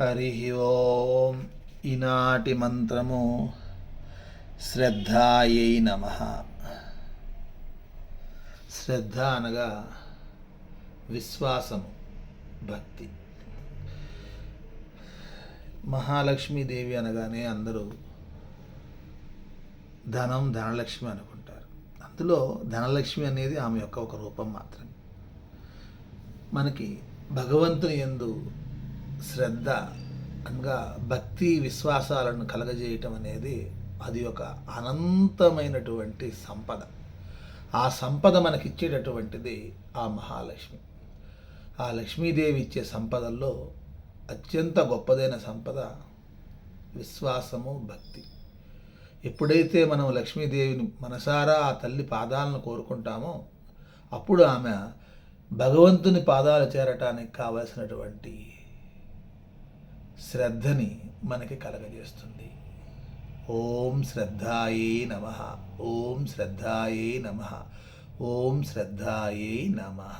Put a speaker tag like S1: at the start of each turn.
S1: హరి ఓం ఈనాటి మంత్రము శ్రద్ధాయై నమ శ్రద్ధ అనగా విశ్వాసము భక్తి. మహాలక్ష్మీదేవి అనగానే అందరూ ధనం ధనలక్ష్మి అనుకుంటారు. అందులో ధనలక్ష్మి అనేది ఆమె యొక్క ఒక రూపం మాత్రమే. మనకి భగవంతుని యందు శ్రద్ధ అనగా భక్తి విశ్వాసాలను కలగజేయటం అనేది అది ఒక అనంతమైనటువంటి సంపద. ఆ సంపద మనకిచ్చేటటువంటిది ఆ మహాలక్ష్మి. ఆ లక్ష్మీదేవి ఇచ్చే సంపదల్లో అత్యంత గొప్పదైన సంపద విశ్వాసము భక్తి. ఎప్పుడైతే మనం లక్ష్మీదేవిని మనసారా ఆ తల్లి పాదాలను కోరుకుంటామో అప్పుడు ఆమె భగవంతుని పాదాలు చేరటానికి కావలసినటువంటి శ్రద్ధని మనకి కలగజేస్తుంది. ఓం శ్రద్ధాయే నమ. ఓం శ్రద్ధాయే నమ. ఓం శ్రద్ధాయే నమ.